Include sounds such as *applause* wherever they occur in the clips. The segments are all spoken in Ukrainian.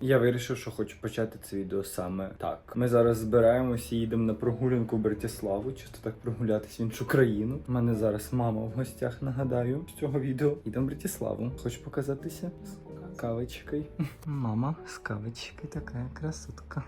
Я вирішив, що хочу почати це відео саме так. Ми зараз збираємося їдемо на прогулянку в Братиславу, чисто так прогулятись в іншу країну. У мене зараз мама в гостях, нагадаю, з цього відео. Їдемо в Братиславу. Хочу показатися з. Мама з кавичкою така красотка.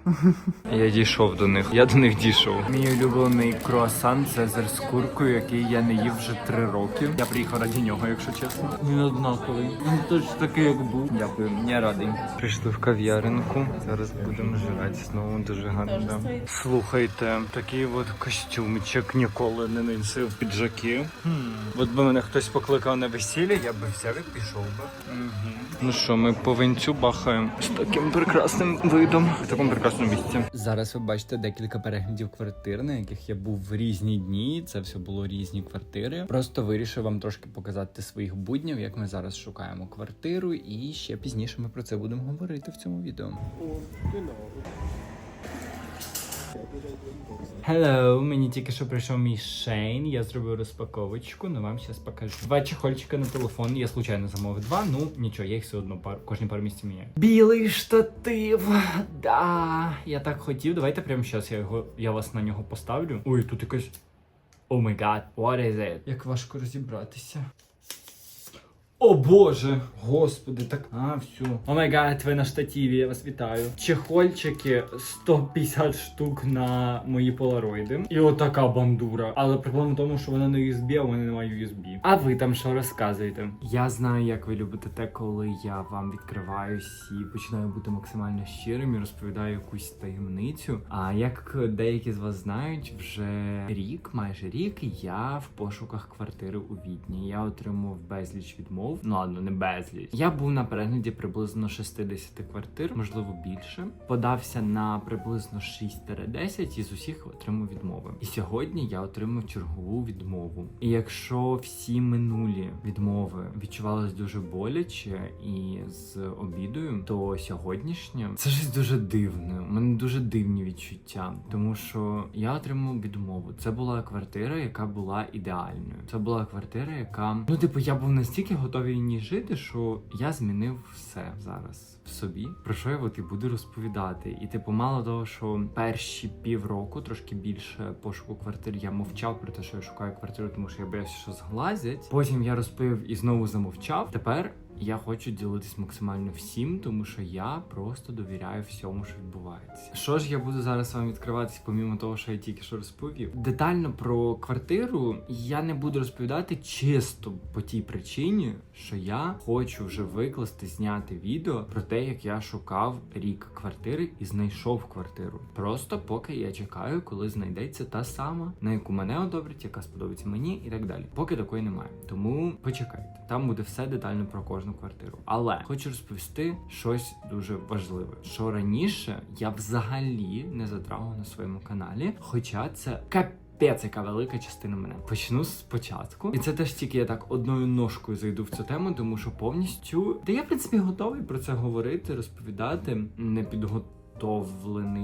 Я дійшов до них. Я до них дійшов. Мій улюблений круасан Цезар з куркою, який я не їв вже три роки. Я приїхав раді нього, якщо чесно. Він однаковий. Він точно такий, як був. Дякую, я радий. Прийшли в кав'яринку. Зараз будемо жрати знову дуже гарно. Слухайте, такий от костюмчик ніколи не носив піджаки. Хм. От би мене хтось покликав на весілля, я би взяв і пішов би. Угу. Ну що, ми по винцю бахаємо з таким прекрасним видом в такому прекрасному місці. Зараз ви бачите декілька переглядів квартир, на яких я був в різні дні. Це все було різні квартири. Просто вирішив вам трошки показати своїх буднів, як ми зараз шукаємо квартиру, і ще пізніше ми про це будемо говорити в цьому відео. Hello, мені тільки що прийшов мій Шейн. Я зробив розпаковочку, ну вам зараз покажу. Два чехольчика на телефон. Я случайно замовив два. Ну нічого, я їх все одно пар кожні пару місяців міняю. Білий штатив. Да, я так хотів. Давайте прямо зараз я його я вас на нього поставлю. Ой, тут якась. О май гад, what is it? Як важко розібратися. О боже, господи, так. А, все. О май гад, ви на штативі, я вас вітаю. Чехольчики 150 штук на мої полароїди. І отака бандура. Але проблема в тому, що вона на USB, а у мене немає USB. А ви там що розказуєте? Я знаю, як ви любите те, коли я вам відкриваюсь і починаю бути максимально щирим і розповідаю якусь таємницю. А як деякі з вас знають, вже рік, майже рік, я в пошуках квартири у Відні. Я отримав безліч відмов. Ну ладно, не безліч. Я був на перегляді приблизно 60 квартир, можливо більше. Подався на приблизно 6-10 і з усіх отримав відмови. І сьогодні я отримав чергову відмову. І якщо всі минулі відмови відчувались дуже боляче і з обідою, то сьогоднішня це щось дуже дивне. У мене дуже дивні відчуття, тому що я отримав відмову. Це була квартира, яка була ідеальною. Це була квартира, яка ну, типу, я був настільки готовий в ній жити, що я змінив все зараз в собі. Про що я от і буду розповідати. І типу, мало того, що перші півроку, трошки більше пошуку квартир, я мовчав про те, що я шукаю квартиру, тому що я боявся, що зглазять. Потім я розповів і знову замовчав. Тепер. Я хочу ділитись максимально всім, тому що я просто довіряю всьому, що відбувається. Що ж я буду зараз вам відкриватись, помімо того, що я тільки що розповів. Детально про квартиру я не буду розповідати чисто по тій причині, що я хочу вже викласти, зняти відео про те, як я шукав рік квартири і знайшов квартиру. Просто поки я чекаю, коли знайдеться та сама, на яку мене одобрять, яка сподобається мені, і так далі. Поки такої немає. Тому почекайте. Там буде все детально про кожну квартиру. Але хочу розповісти щось дуже важливе. Що раніше я взагалі не затрагував на своєму каналі, хоча це капець, яка велика частина мене. Почну спочатку, і це теж тільки я так одною ножкою зайду в цю тему, тому що повністю, та я в принципі готовий про це говорити, розповідати, не підготовлений,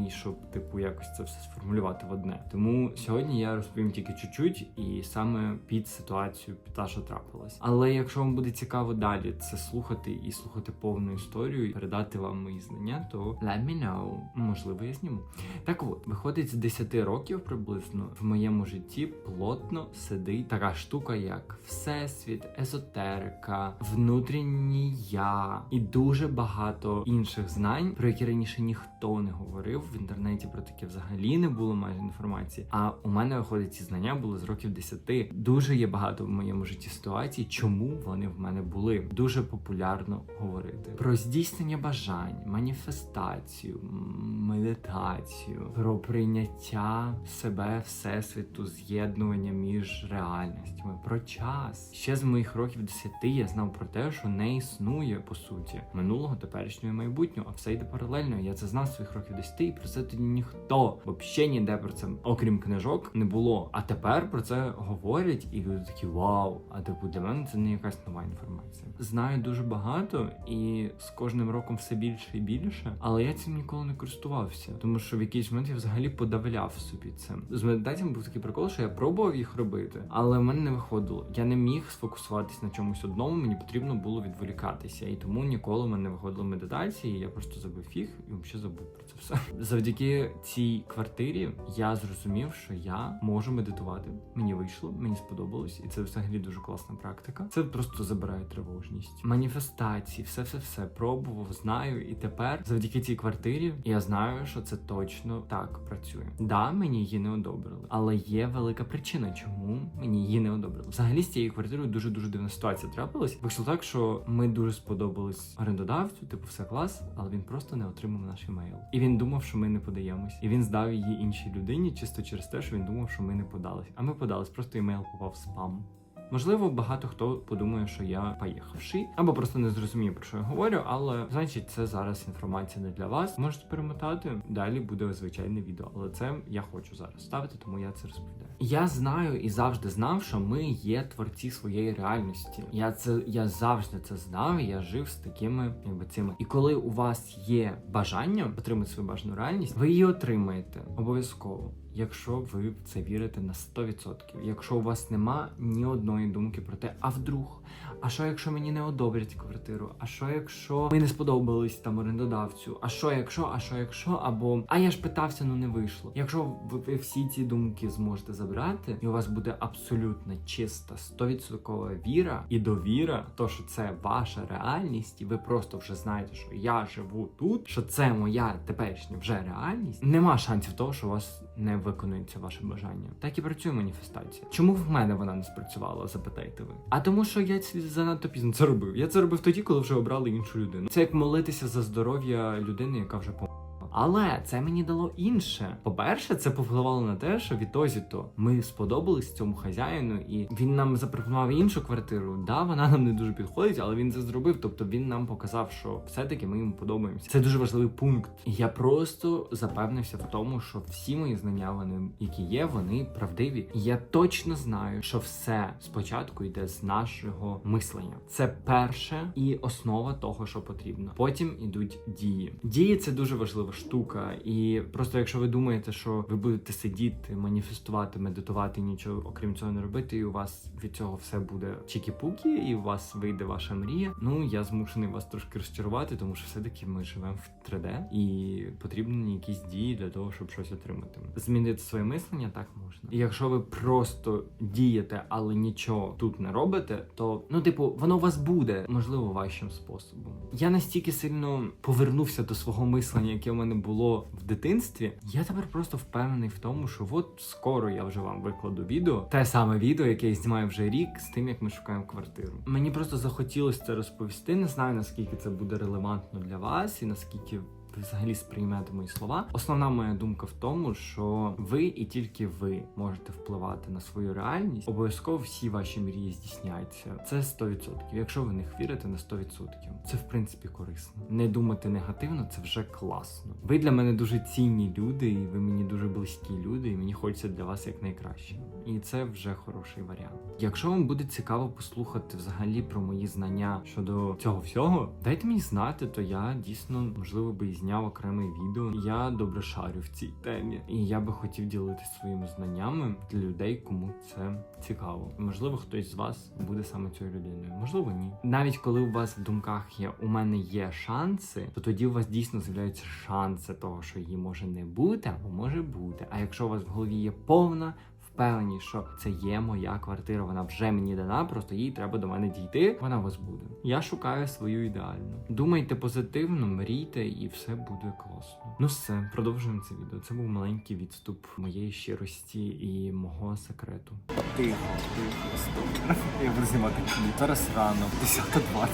щоб типу якось це все сформулювати в одне. Тому сьогодні я розповім тільки чуть-чуть і саме під ситуацію, та, що трапилась. Але якщо вам буде цікаво далі це слухати і слухати повну історію, і передати вам мої знання, то let me know. Можливо, я зніму. Так от, виходить, з 10 років приблизно в моєму житті плотно сидить така штука, як всесвіт, езотерика, внутрішній я і дуже багато інших знань, про які раніше ніхто не говорив. В інтернеті про таке взагалі не було майже інформації. А у мене виходить, ці знання були з років 10. Дуже є багато в моєму житті ситуацій, чому вони в мене були. Дуже популярно говорити про здійснення бажань, маніфестацію, медитацію, про прийняття себе, всесвіту, з'єднування між реальностями, про час. Ще з моїх років 10 я знав про те, що не існує по суті минулого, теперішнього і майбутнього, а все йде паралельно. Я це знав своїх років 10, і про це тоді ніхто взагалі ніде про це, окрім книжок, не було. А тепер про це говорять, і люди такі вау. А типу для мене це не якась нова інформація. Знаю дуже багато і з кожним роком все більше і більше, але я цим ніколи не користувався. тому що в якийсь момент я взагалі подавляв собі це. З медитаціями був такий прикол, що я пробував їх робити, але в мене не виходило. Я не міг сфокусуватись на чомусь одному. Мені потрібно було відволікатися, і тому ніколи в мене не виходило медитації. Я просто забив їх і взагалі забув про це все. Завдяки цій квартирі я зрозумів, що я можу медитувати. Мені вийшло, мені сподобалось, і це взагалі дуже класна практика. Це просто забирає тривожність. Маніфестації, все, все, все пробував, знаю, і тепер завдяки цій квартирі я знаю, що це точно так працює. Да, мені її не одобрили, але є велика причина, чому мені її не одобрили. Взагалі з цією квартирою дуже дуже дивна ситуація трапилась. Вийшло так, що ми дуже сподобались орендодавцю, типу, все клас, але він просто не отримав наш емейл. І він думав, що ми не подаємось. І він здав її іншій людині, чисто через те, що він думав, що ми не подались. А ми подались, просто емейл попав в спам. Можливо, багато хто подумає, що я поїхавший, або просто не зрозумів, про що я говорю, але значить, це зараз інформація не для вас. Можете перемотати. Далі буде звичайне відео, але це я хочу зараз ставити, тому я це розповідаю. Я знаю і завжди знав, що ми є творці своєї реальності. Я це я завжди це знав. Я жив з такими якби цими. І коли у вас є бажання отримати свою бажану реальність, ви її отримаєте обов'язково. Якщо ви в це вірите на 100%. Якщо у вас нема ні одної думки про те, а вдруг, а що якщо мені не одобрять квартиру? А що якщо ми не сподобались там орендодавцю? А що якщо, а що якщо? Або а я ж питався, ну не вийшло. Якщо ви, всі ці думки зможете забрати, і у вас буде абсолютно чиста, 100% віра і довіра, то що це ваша реальність, і ви просто вже знаєте, що я живу тут, що це моя теперішня вже реальність. Нема шансів того, що у вас не виконується ваше бажання. Так і працює маніфестація. Чому в мене вона не спрацювала? Запитайте ви. А тому, що я занадто пізно це робив. Я це робив тоді, коли вже обрали іншу людину. Це як молитися за здоров'я людини, яка вже померла. Але це мені дало інше. По-перше, це повпливало на те, що відтоді то ми сподобались цьому хазяїну, і він нам запропонував іншу квартиру. Да, вона нам не дуже підходить, але він це зробив. Тобто він нам показав, що все-таки ми йому подобаємося. Це дуже важливий пункт. Я просто запевнився в тому, що всі мої знання, вони які є, вони правдиві. Я точно знаю, що все спочатку йде з нашого мислення. Це перше і основа того, що потрібно. Потім ідуть дії. Дії це дуже важлива штука. І просто якщо ви думаєте, що ви будете сидіти, маніфестувати, медитувати, нічого окрім цього не робити, і у вас від цього все буде чікі-пукі, і у вас вийде ваша мрія. Ну я змушений вас трошки розчарувати, тому що все-таки ми живемо в 3D і потрібні якісь дії для того, щоб щось отримати. Змінити своє мислення так можна. І якщо ви просто дієте, але нічого тут не робите, то ну, типу, воно у вас буде, можливо, важчим способом. Я настільки сильно повернувся до свого мислення, яке в мене було в дитинстві. Я тепер просто впевнений в тому, що от скоро я вже вам викладу відео, те саме відео, яке я знімаю вже рік, з тим, як ми шукаємо квартиру. Мені просто захотілося це розповісти. Не знаю наскільки це буде релевантно для вас і наскільки взагалі сприймете мої слова. Основна моя думка в тому, що ви і тільки ви можете впливати на свою реальність. Обов'язково всі ваші мрії здійсняться. Це 100%. Якщо ви в них вірите на 100%. Це в принципі корисно. Не думати негативно це вже класно. Ви для мене дуже цінні люди, і ви мені дуже близькі люди, і мені хочеться для вас як найкраще. І це вже хороший варіант. Якщо вам буде цікаво послухати взагалі про мої знання щодо цього всього, дайте мені знати, то я дійсно можливо би і зняв окреме відео. Я добре шарю в цій темі, і я би хотів ділитися своїми знаннями для людей, кому це цікаво. Можливо, хтось з вас буде саме цією людиною, можливо, ні. Навіть коли у вас в думках є у мене є шанси, то тоді у вас дійсно з'являються шанси того, що її може не бути або може бути. А якщо у вас в голові є повна впевнені, що це є моя квартира, вона вже мені дана, просто їй треба до мене дійти. Вона вас буде. Я шукаю свою ідеальну. Думайте позитивно, мрійте, і все буде класно. Ну все, продовжуємо це відео. Це був маленький відступ моєї щирості і мого секрету. Тихо, тихо, стоп. Я буду знімати кліп. Зараз рано, 10.20.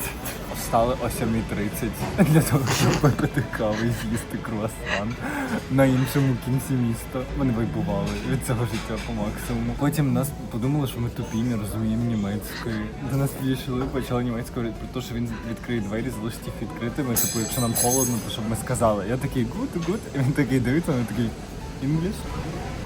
Встали о 7.30 для того, щоб випити каву і з'їсти круасан на іншому кінці міста. Вони вайбували від цього життя по максимуму. Потім нас подумали, що ми тупі, не розуміємо німецької. До нас підійшли, почали німецькою говорити про те, що він відкриє двері, залишить їх відкритими. Типу, якщо нам холодно, то щоб ми сказали. Я такий гуд, гуд. І він такий дивиться, він такий English.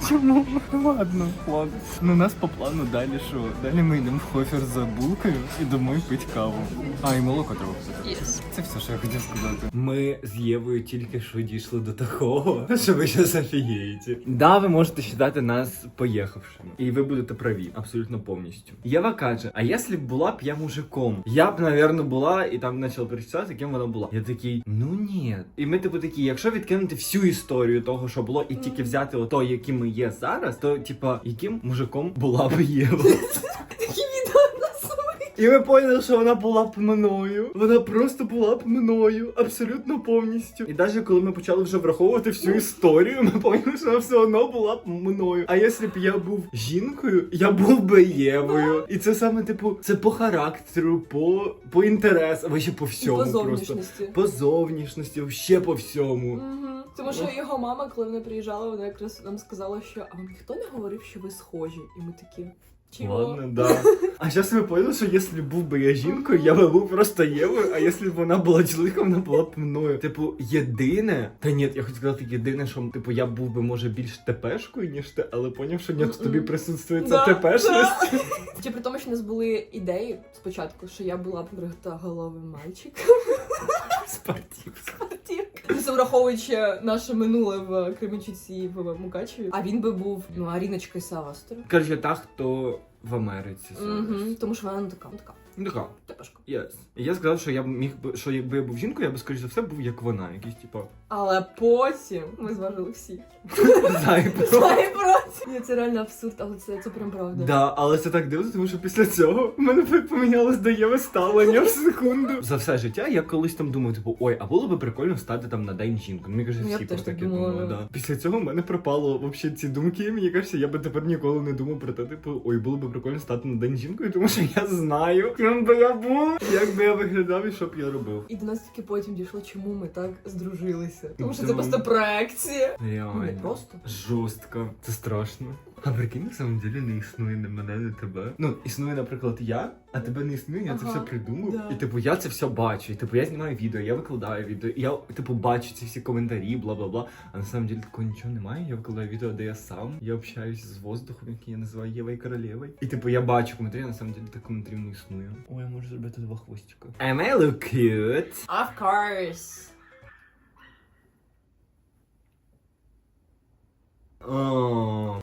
Чому? Ладно, ладно. Ну, нас по плану далі що? Далі ми йдемо в хофер за булкою і домой пить каву. А, і молоко треба купити. Це все, що я хотів сказати. Ми з Євою тільки що дійшли до такого, що ви зараз офігієте. Да, ви можете вважати нас поїхавшими. І ви будете праві, абсолютно повністю. Єва каже: а якщо б була б я мужиком, я б, напевно, була і там почала перечисляти, ким вона була. Я такий, ну ні. І ми типу такі, якщо відкинути всю історію того, що було, і тільки взяти ото, яким ми є зараз, то типа, яким мужиком була б Єва. *laughs* І ми поняли, що вона була б мною. Вона просто була б мною, абсолютно повністю. І навіть коли ми почали вже враховувати всю історію, ми поняли, що вона все одно була б мною. А якщо б я був жінкою, я був би Євою. І це саме, типу, це по характеру, по, по інтересам, вообще по всьому по просто. зовнішності. По зовнішності, вообще по всьому. Тому що його мама, коли вона приїжджала, вона якраз нам сказала, що а вам ніхто не говорив, що ви схожі. І ми такі. Чого? Ладно, да. А ми поняли, що якщо б був би я жінкою, я би був просто Євою, а якщо б вона була чоловіком, вона була б мною. Типу, єдине, та ні, я хочу сказати, єдине, що типу я був би може більш тепешкою, ніж ти, але поняв, що ні, в тобі присутствує ця Да, тепешність. Чи при тому, що в нас були ідеї спочатку, що я була б брехтоголовий мальчик. Спортів. Враховуючи наше минуле в Кременчуці і в Мукачеві. А він би був ну, Аріночкою Савастер. Коротше, та, хто в Америці. зараз. Угу. Тому що вона ну така, ну така. Ну така. Тепешка. Yes. І я сказав, що я б міг би, що якби я був жінкою, я б скоріш за все був як вона, якийсь типу Але потім ми зважили всі. зайпро. Та проти. Ні, це реально абсурд, але це, це прям правда. Да, але це так дивно, тому що після цього в мене помінялось до Єви ставлення в секунду. За все життя я колись там думаю, типу, ой, а було би прикольно стати там на день жінку. Мені каже, Ну, я всі б про теж так таке думала, думали. да. Да. Після цього в мене пропало вообще ці думки. Мені кажеться, я би тепер ніколи не думав про те, типу, ой, було би прикольно стати на день жінкою, тому що я знаю, ким би я був, як би я виглядав і що б я робив. І до нас тільки потім дійшло, чому ми так здружилися. Тому що це просто проекція. Реально. не просто. Жорстко. Це страшно. А прикинь, на самом деле не існує не мене, не тебе. Ну, існує, наприклад, я, а тебе не існує, я це Ага, все придумав. да. І типу я це все бачу. І типу я знімаю відео, я викладаю відео, і я типу бачу ці всі коментарі, бла бла бла. А на самом деле такого нічого немає. Я викладаю відео, де я сам. Я общаюсь з воздухом, який я називаю Євою королевою. І типу я бачу коментарі, а на самом деле так коментарів не існує. Ой, я можу зробити два хвостика. Am I look cute? Of course. О,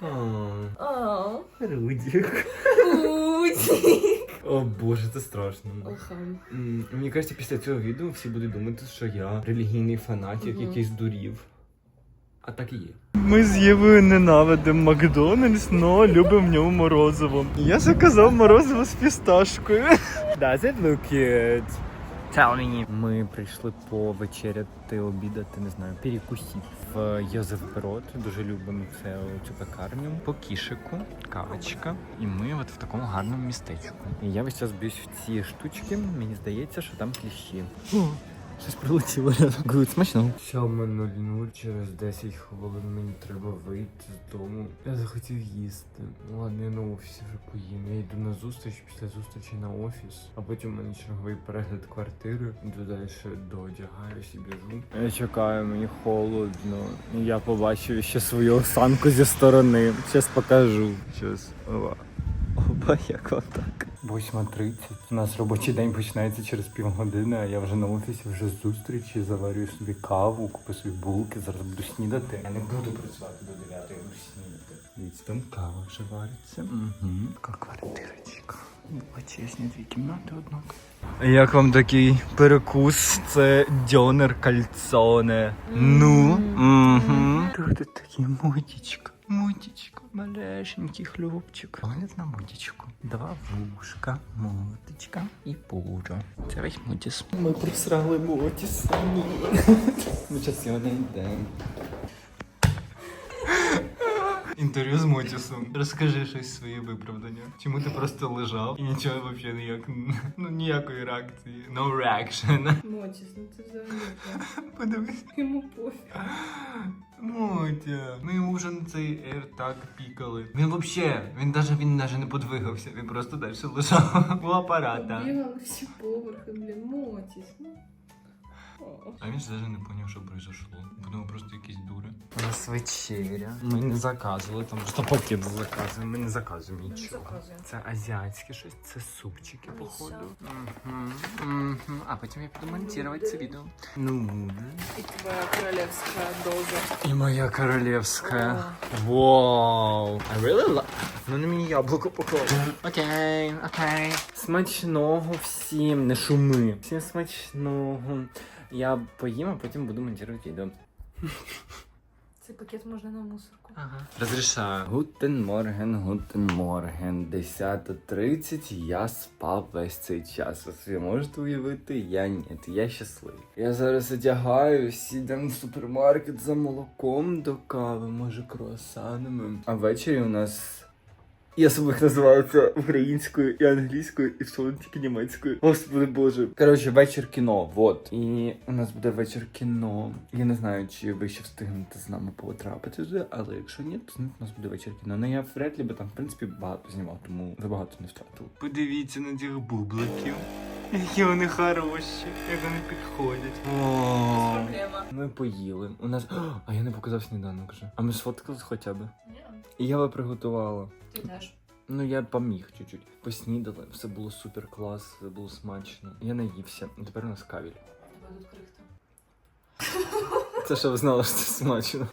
о, Рудік. Уті. О боже, це страшно. Алхам. М, Мені кажеться, після цього відео всі будуть думати, що я релігійний фанатик, Мгм. якийсь дурів. А так і є. Ми з Євою ненавидимо Макдональдс, но любимо в ньому морозиво. Я заказав морозиво з фісташкою. Does it look cute? Tell me. Ми прийшли повечеряти, обідати, не знаю, перекусити в Йозефброд. Дуже любимо це цю пекарню. По кішику, кавочка. І ми от в такому гарному містечку. І я весь час б'юсь в ці штучки. Мені здається, що там кліщі. Щось прилетіло рядом. Гуд, смачно. 7.00 через 10 хвилин мені треба вийти з дому. Я захотів їсти. Ну ладно, я на офісі вже поїм. Я йду на зустріч, після зустрічі на офіс, а потім у мене черговий перегляд квартири. Йду далі доодягаюсь і біжу. Я чекаю, мені холодно. Я побачив ще свою осанку зі сторони. Зараз покажу. Щас. Опа. Опа, як вам так? 8.30. У нас робочий день починається через півгодини, а я вже на офісі, вже зустрічі, заварюю собі каву, купив собі булки, зараз буду снідати. Я не буду працювати до 9, я буду снідати. Дивіться, там кава вже вариться. Угу. Така квартирочка. Величезні дві кімнати, однак. Як вам такий перекус? Це дьонер кальцоне. Ну. Угу. Тут такий мутічка. Мутічка, малесенький хлопчик. Погляд на мутічку. Два вушка, мотичка і пура. Це весь мутіс. Ми просрали мутіс. Ми час сьогодні не йдемо. Інтерв'ю з Мотісом. Розкажи щось своє виправдання. Чому ти просто лежав і нічого взагалі ніяк ну ніякої реакції. No reaction. Мотіс, ну це взагалі. Подивись. Йому пофіг. Мотя, ми йому вже на цей AirTag пікали. Він взагалі, він навіть він навіть не подвигався, він просто далі лежав у апарата. Бігали всі поверхи, блін, Мотіс. Ну. А він ж навіть не зрозумів, що произошло. Будемо просто якісь дури. У нас вечеря. Ми не заказували, там просто пакет заказуємо. Ми не заказуємо нічого. заказуємо. Це азіатське щось, це супчики, походу. Мгм, мгм. А потім я буду монтувати це відео. Ну, І твоя королевська доза. і моя королевська. Вау! I really love... Ну не мені яблуко поклав. Окей, окей. Смачного всім, не шуми. Всім смачного. Я поїм, а потім буду монтувати відео. Цей пакет можна на мусорку. Ага. Розрішаю. Гутен Морген, гутен Морген. 10.30. Я спав весь цей час. Ви собі можете уявити? Я ні. Я щасливий. Я зараз одягаюсь, ідемо в супермаркет за молоком до кави, може круасанами. А ввечері у нас. Я собі їх називаю це українською і англійською, і в тільки німецькою. Господи Боже. Коротше, вечір кіно, вот. І у нас буде вечір кіно. Я не знаю, чи ви ще встигнете з нами потрапити туди, але якщо ні, то у нас буде вечір кіно. Ну я вряд ли би там, в принципі, багато знімав, тому ви багато не втратили. Подивіться на цих бубликів. Які вони хороші, як вони підходять. Проблема. Ми поїли. У нас. *gasps* А я не показав сніданок вже. А ми сфоткались хоча б. Ні, І я би приготувала. Ти теж. Ну я поміг чуть-чуть. Поснідали, все було супер клас, все було смачно. Я наївся. І тепер у нас кавіль. Тебе тут крихта. Це що ви знали, що це смачно.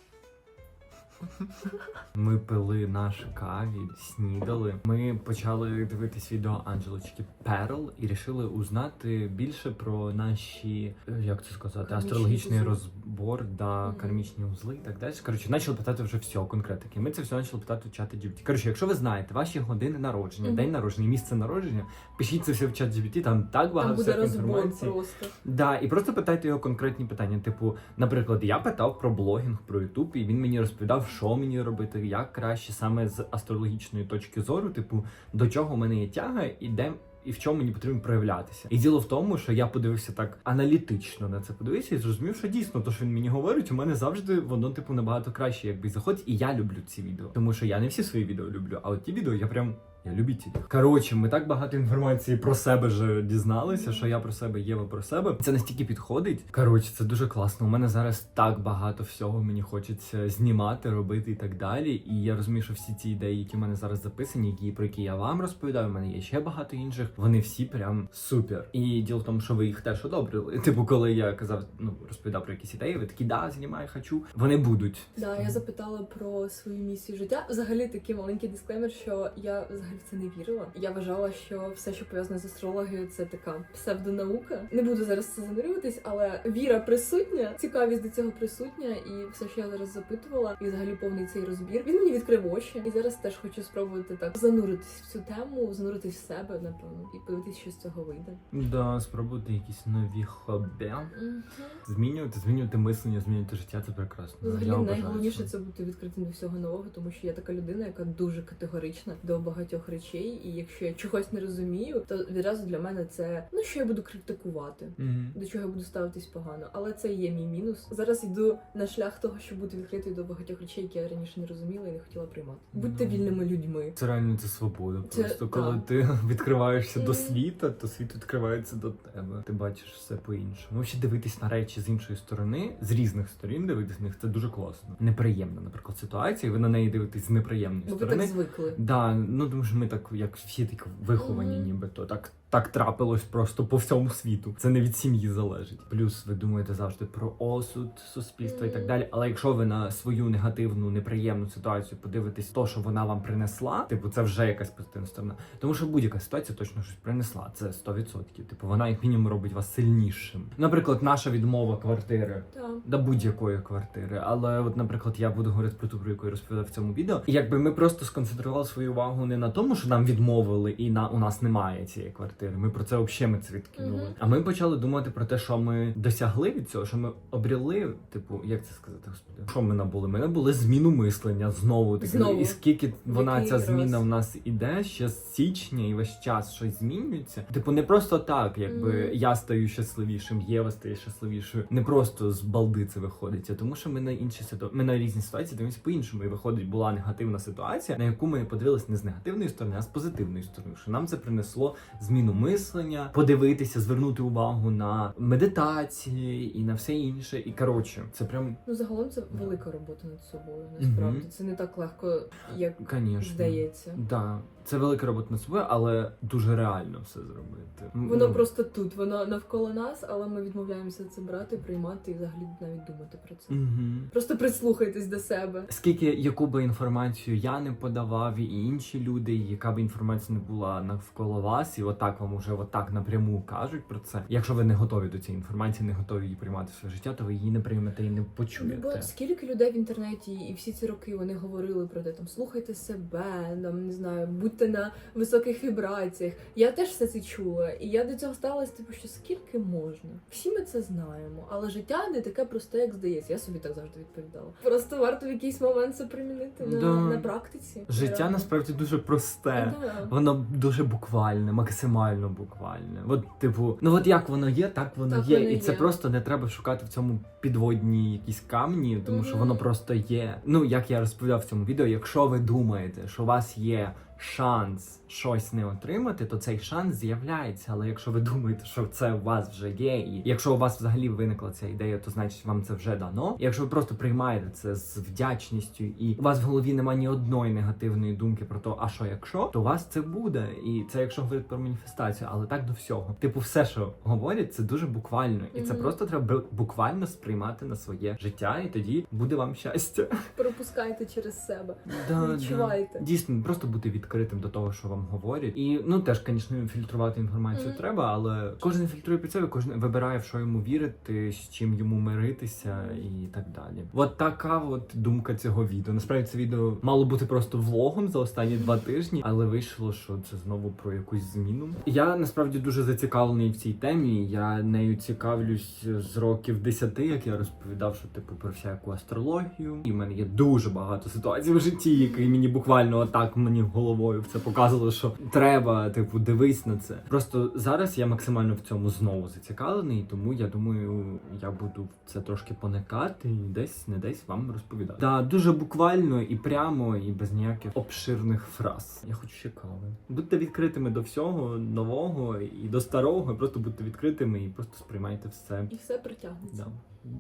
Ми пили наш каві, снідали. Ми почали дивитись відео Анджелочки Перл і рішили узнати більше про наші, е, як це сказати, Кармічні астрологічний узли. розбор, да, Мгм. кармічні узли і так далі. Коротше, почали питати вже все конкретики. Ми це все почали питати у чата GPT. Коротше, якщо ви знаєте ваші години народження, Мгм. день народження, місце народження, пишіть це все в чат GPT, там так багато Там буде інформації. просто. Да, і просто питайте його конкретні питання. Типу, наприклад, я питав про блогінг, про Ютуб, і він мені розповідав, що мені робити, як краще саме з астрологічної точки зору, типу, до чого в мене є тяга і де. І в чому мені потрібно проявлятися. І діло в тому, що я подивився так аналітично на це подивився і зрозумів, що дійсно то, що він мені говорить, у мене завжди воно типу набагато краще, якби заходить. І я люблю ці відео, тому що я не всі свої відео люблю, а от ті відео я прям. Я любитель. Коротше, ми так багато інформації про себе вже дізналися, що я про себе, Єва про себе. Це настільки підходить. Коротше, це дуже класно. У мене зараз так багато всього мені хочеться знімати, робити і так далі. І я розумію, що всі ці ідеї, які в мене зараз записані, які про які я вам розповідаю, у мене є ще багато інших. Вони всі прям супер. І діло в тому, що ви їх теж одобрили. *laughs* Типу, коли я казав, ну розповідав про якісь ідеї, ви такі да, знімай, хочу. Вони будуть. Да, я запитала про свою місію життя. Взагалі такий маленький дисклеймер, що я взагалі в це не вірила. Я вважала, що все, що пов'язане з астрологією, це така псевдонаука. Не буду зараз це занурюватись, але віра присутня, цікавість до цього присутня, і все, що я зараз запитувала, і взагалі повний цей розбір. Він мені відкрив очі. І зараз теж хочу спробувати так зануритись в цю тему, зануритись в себе, напевно, і подивитись, що з цього вийде. Да, спробувати якісь нові хобі. Мгм. Змінювати, змінювати мислення, змінювати життя це прекрасно. Ну, Взагалі Я найголовніше це бути відкритим до всього нового, тому що я така людина, яка дуже категорична до багатьох речей. І якщо я чогось не розумію, то відразу для мене це ну що я буду критикувати. Мгм. До чого я буду ставитись погано, але це є мій мінус. Зараз йду на шлях того, щоб бути відкритою до багатьох речей, які я раніше не розуміла і не хотіла приймати. Будьте Ну. вільними людьми. Це реально це свобода. Це- Просто коли ти *laughs* відкриваєшся до світа, то світ відкривається до тебе. Ти бачиш все по-іншому. Взагалі дивитись на речі з іншої сторони, з різних сторін дивитись на них, це дуже класно. Неприємна, наприклад, ситуація, ви на неї дивитесь з неприємної Бо ви так звикли. Да, ну тому що ми так, як всі так виховані, нібито так. Так трапилось просто по всьому світу. Це не від сім'ї залежить. Плюс ви думаєте завжди про осуд суспільства і так далі. Але якщо ви на свою негативну, неприємну ситуацію подивитесь, то що вона вам принесла, типу, це вже якась позитивна сторона. Тому що будь-яка ситуація точно щось принесла. Це 100%. Типу, вона як мінімум робить вас сильнішим. Наприклад, наша відмова квартири. До будь-якої квартири, але от, наприклад, я буду говорити про ту, про яку я розповідав в цьому відео. І якби ми просто сконцентрували свою увагу не на тому, що нам відмовили, і на у нас немає цієї квартири. Ми про це взагалі ми це відкинули. Мгм. А ми почали думати про те, що ми досягли від цього, що ми обріли, типу, як це сказати, господи, що ми набули? Ми набули зміну мислення знову таки. Знову. І скільки вона Який ця раз? зміна в нас іде ще з січня, і весь час щось змінюється. Типу, не просто так, якби Мгм. я стаю щасливішим, Єва стає щасливішою. Не просто з балди це виходить, а тому що ми на інші ситу... ми на різні ситуації дивимося по-іншому. І виходить, була негативна ситуація, на яку ми подивилися не з негативної сторони, а з позитивної сторони. Що нам це принесло зміну частину мислення, подивитися, звернути увагу на медитації і на все інше. І коротше, це прям Ну, загалом це велика робота над собою. Насправді Мгм. це не так легко, як Конечно. здається. Да, це велика робота над собою, але дуже реально все зробити. Воно ну, просто тут, воно навколо нас, але ми відмовляємося це брати, приймати і взагалі навіть думати про це. Мгм. Просто прислухайтесь до себе. Скільки яку би інформацію я не подавав, і інші люди, і яка б інформація не була навколо вас, і отак вам уже отак напряму кажуть про це. Якщо ви не готові до цієї інформації, не готові її приймати в своє життя, то ви її не приймете і не почуєте. бо скільки людей в інтернеті і всі ці роки вони говорили про те, там слухайте себе, там не знаю, будьте на високих вібраціях. Я теж все це чула, і я до цього сталася, типу, що скільки можна. Всі ми це знаємо, але життя не таке просте, як здається. Я собі так завжди відповідала. Просто варто в якийсь момент це примінити на, Да. на практиці. Життя Реально. насправді дуже просте. Да. Воно дуже буквальне, максимально буквальне. От, типу, ну от як воно є, так воно Так є. воно і це є. просто не треба шукати в цьому підводні якісь камні, тому що воно просто є. Ну як я розповідав в цьому відео, якщо ви думаєте, що у вас є шанс щось не отримати, то цей шанс з'являється. Але якщо ви думаєте, що це у вас вже є, і якщо у вас взагалі виникла ця ідея, то значить вам це вже дано. І якщо ви просто приймаєте це з вдячністю, і у вас в голові немає ні одної негативної думки про те, а що якщо, то у вас це буде. І це якщо говорити про маніфестацію, але так до всього. Типу, все, що говорять, це дуже буквально, і це Мгм. просто треба буквально сприймати на своє життя, і тоді буде вам щастя. Пропускайте через себе. Да, Відчувайте. Да. Дійсно, просто бути відкритим до того, що вам говорять. І ну теж, звісно, фільтрувати інформацію Мгм. треба, але кожен фільтрує під себе, кожен вибирає, в що йому вірити, з чим йому миритися і так далі. От така от думка цього відео. Насправді це відео мало бути просто влогом за останні два тижні, але вийшло, що це знову про якусь зміну. Я насправді дуже зацікавлений в цій темі. Я нею цікавлюсь з років 10, як я розповідав, що типу про всяку астрологію. І в мене є дуже багато ситуацій в житті, які мені буквально отак мені головою в це показували, що треба, типу, дивись на це. Просто зараз я максимально в цьому знову зацікавлений, тому я думаю, я буду це трошки поникати і десь не десь вам розповідати. Да, дуже буквально і прямо, і без ніяких обширних фраз. Я хочу ще кави. Будьте відкритими до всього нового і до старого. Просто будьте відкритими і просто сприймайте все. І все притягнеться. Да.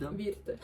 Да. Вірте.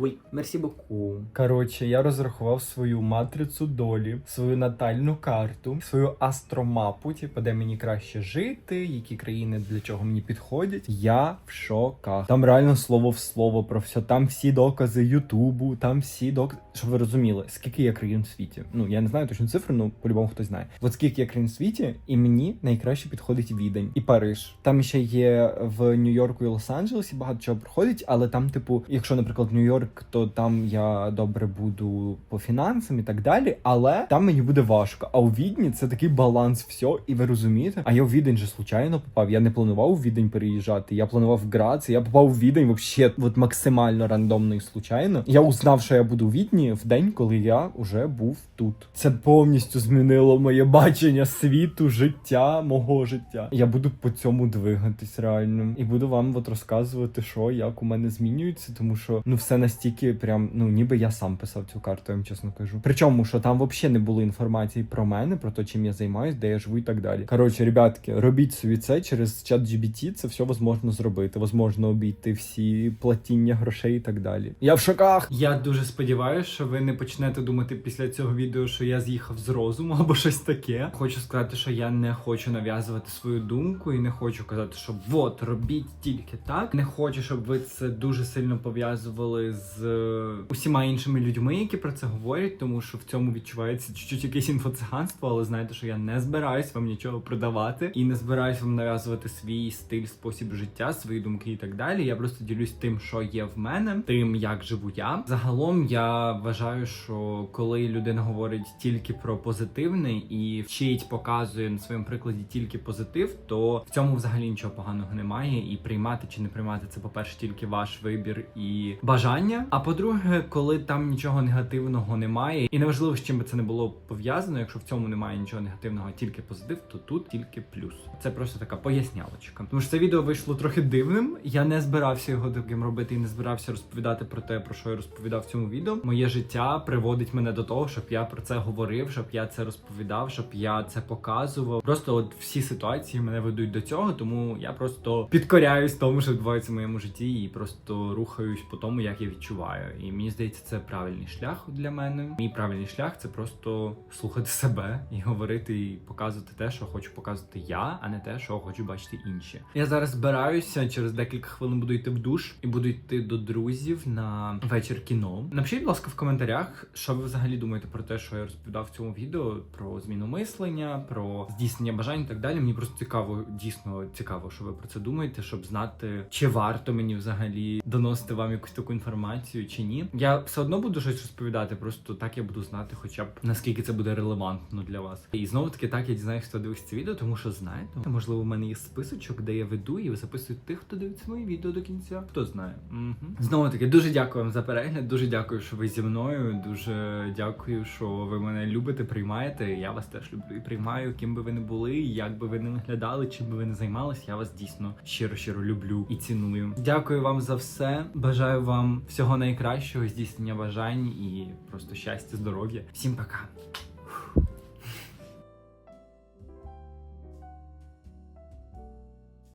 Ой, мерсі боку. Коротше, я розрахував свою матрицю долі, свою натальну карту, свою астромапу, типу, де мені краще жити, які країни для чого мені підходять. Я в шоках. Там реально слово в слово про все. Там всі докази Ютубу, там всі докази. Щоб ви розуміли, скільки є країн в світі. Ну я не знаю точну цифру, ну по-любому хтось знає. От скільки є країн в світі, і мені найкраще підходить Відень і Париж. Там ще є в Нью-Йорку і Лос-Анджелесі багато чого проходить, але там, типу, якщо, наприклад, Нью-Йорк, то там я добре буду по фінансам і так далі. Але там мені буде важко. А у Відні це такий баланс все, і ви розумієте? А я у Відень же случайно попав. Я не планував у Відень переїжджати. Я планував в. Я попав у Відень вообще от максимально рандомно і случайно. Я узнав, що я буду у Відні в день, коли я вже був тут. Це повністю змінило моє бачення світу, життя, мого життя. Я буду по цьому двигатись реально. І буду вам от розказувати, що як у мене змінюється, тому що ну все настільки прям, ну ніби я сам писав цю карту, я вам чесно кажу. Причому, що там взагалі не було інформації про мене, про те, чим я займаюсь, де я живу і так далі. Коротше, ребятки, робіть собі це через чат GBT, це все возможно зробити. Возможно обійти всі платіння грошей і так далі. Я в шоках. Я дуже сподіваюся, що ви не почнете думати після цього відео, що я з'їхав з розуму або щось таке. Хочу сказати, що я не хочу нав'язувати свою думку і не хочу казати, що от робіть тільки так. Не хочу, щоб ви це дуже сильно пов'язували з е, усіма іншими людьми, які про це говорять, тому що в цьому відчувається чуть-чуть якесь інфоциганство, але знаєте, що я не збираюсь вам нічого продавати і не збираюсь вам нав'язувати свій стиль, спосіб життя, свої думки і так далі. Я просто ділюсь тим, що є в мене, тим, як живу я. Загалом я вважаю, що коли людина говорить тільки про позитивне і вчить, показує на своєму прикладі тільки позитив, то в цьому взагалі нічого поганого немає. І приймати чи не приймати це, по перше, тільки ваш вибір. Вибір і бажання. А по-друге, коли там нічого негативного немає, і неважливо, з чим би це не було пов'язано, якщо в цьому немає нічого негативного, тільки позитив, то тут тільки плюс. Це просто така пояснялочка. Тому що це відео вийшло трохи дивним. Я не збирався його таким робити і не збирався розповідати про те, про що я розповідав в цьому відео. Моє життя приводить мене до того, щоб я про це говорив, щоб я це розповідав, щоб я це показував. Просто от всі ситуації мене ведуть до цього, тому я просто підкоряюсь тому, що відбувається в моєму житті, і просто рухаюсь по тому, як я відчуваю. І мені здається, це правильний шлях для мене. Мій правильний шлях це просто слухати себе і говорити, і показувати те, що хочу показувати я, а не те, що хочу бачити інші. Я зараз збираюся через декілька хвилин буду йти в душ і буду йти до друзів на вечір кіно. Напишіть, будь ласка, в коментарях, що ви взагалі думаєте про те, що я розповідав в цьому відео, про зміну мислення, про здійснення бажань і так далі. Мені просто цікаво, дійсно цікаво, що ви про це думаєте, щоб знати, чи варто мені взагалі доносити вам якусь таку інформацію чи ні. Я все одно буду щось розповідати, просто так я буду знати, хоча б наскільки це буде релевантно для вас. І знову таки так я дізнаюся, хто дивиться це відео, тому що знаєте, можливо, в мене є списочок, де я веду і записую тих, хто дивиться мої відео до кінця. Хто знає. Угу. Знову таки, дуже дякую вам за перегляд. Дуже дякую, що ви зі мною. Дуже дякую, що ви мене любите, приймаєте. Я вас теж люблю і приймаю, ким би ви не були, як би ви не виглядали, чим би ви не займалися. Я вас дійсно щиро щиро люблю і ціную. Дякую вам за Бажаю вам всього найкращого, здійснення бажань і просто щастя, здоров'я. Всім пока.